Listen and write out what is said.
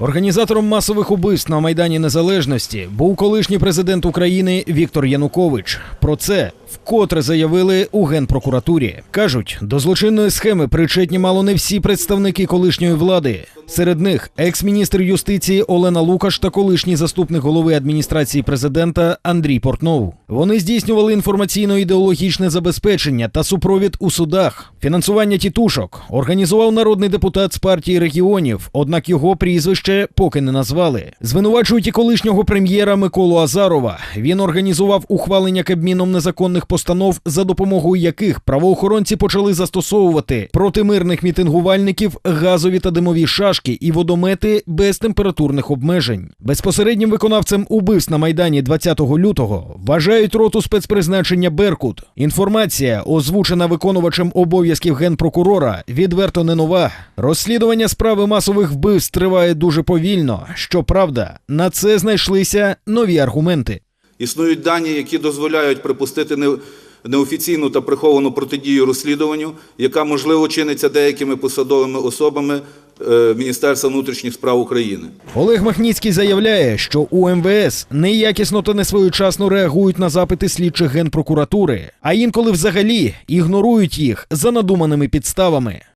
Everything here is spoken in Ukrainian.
Організатором масових убивств на Майдані Незалежності був колишній президент України Віктор Янукович. Про це вкотре заявили у генпрокуратурі. кажуть, до злочинної схеми причетні мало не всі представники колишньої влади. Серед них екс-міністр юстиції Олена Лукаш та колишній заступник голови адміністрації президента Андрій Портнов. Вони здійснювали інформаційно-ідеологічне забезпечення та супровід у судах. Фінансування тітушок організував народний депутат з партії регіонів, однак його прізвище поки не назвали. Звинувачують і колишнього прем'єра Миколу Азарова. Він організував ухвалення Кабміном незаконних постанов, за допомогою яких правоохоронці почали застосовувати проти мирних мітингувальників газові та димові шашки і водомети без температурних обмежень. Безпосереднім виконавцем убивств на майдані 20 лютого вважають роту спецпризначення Беркут. Інформація, озвучена виконувачем обов'язків генпрокурора, відверто не нова. Розслідування справи масових вбивств триває дуже повільно. Щоправда, на це знайшлися нові аргументи. Існують дані, які дозволяють припустити неофіційну та приховану протидію розслідуванню, яка можливо чиниться деякими посадовими особами е, Міністерства внутрішніх справ України. Олег Махніцький заявляє, що у МВС неякісно та несвоєчасно реагують на запити слідчих генпрокуратури, а інколи взагалі ігнорують їх за надуманими підставами.